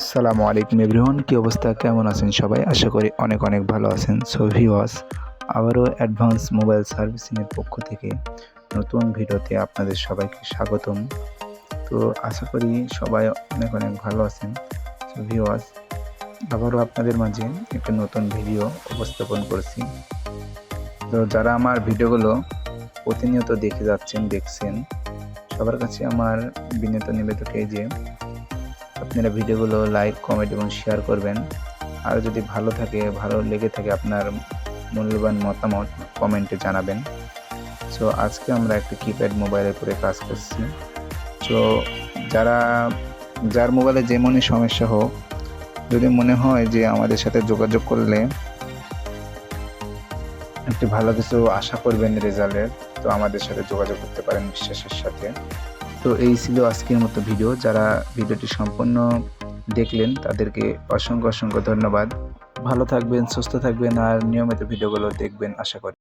আসসালামু আলাইকুম এভরিওয়ান, কী অবস্থা? কেমন আছেন সবাই? আশা করি অনেক অনেক ভালো আছেন। সো ভিওয়াস আবারও অ্যাডভান্স মোবাইল সার্ভিসিংয়ের পক্ষ থেকে নতুন ভিডিওতে আপনাদের সবাইকে স্বাগতম। তো, আশা করি সবাই অনেক অনেক ভালো আছেন। সো ভিওয়াস আবারও আপনাদের মাঝে একটা নতুন ভিডিও উপস্থাপন করছি। তো, যারা আমার ভিডিওগুলো প্রতিনিয়ত দেখে যাচ্ছেন, দেখছেন, সবার কাছে আমার বিনীত নিবেদক যে আপনারা ভিডিওগুলো লাইক, কমেন্ট এবং শেয়ার করবেন। আর যদি ভালো থাকে, ভালো লেগে থাকে আপনার মূল্যবান মতামত, কমেন্টে জানাবেন। সো আজকে আমরা একটা কিপ্যাড মোবাইলের উপরে কাজ করছি। সো যারা, যার মোবাইলে যেমনই সমস্যা হোক, যদি মনে হয় যে আমাদের সাথে যোগাযোগ করলে একটি ভালো কিছু আশা করবেন রেজাল্টের তো আমাদের সাথে যোগাযোগ করতে পারেন বিশ্বাসের সাথে। তো এই ছিল আজকের মতো ভিডিও। যারা ভিডিওটি সম্পূর্ণ দেখলেন, তাদেরকে অসংখ্য অসংখ্য ধন্যবাদ। ভালো থাকবেন, সুস্থ থাকবেন, আর নিয়মিত ভিডিওগুলো দেখবেন, আশা করি।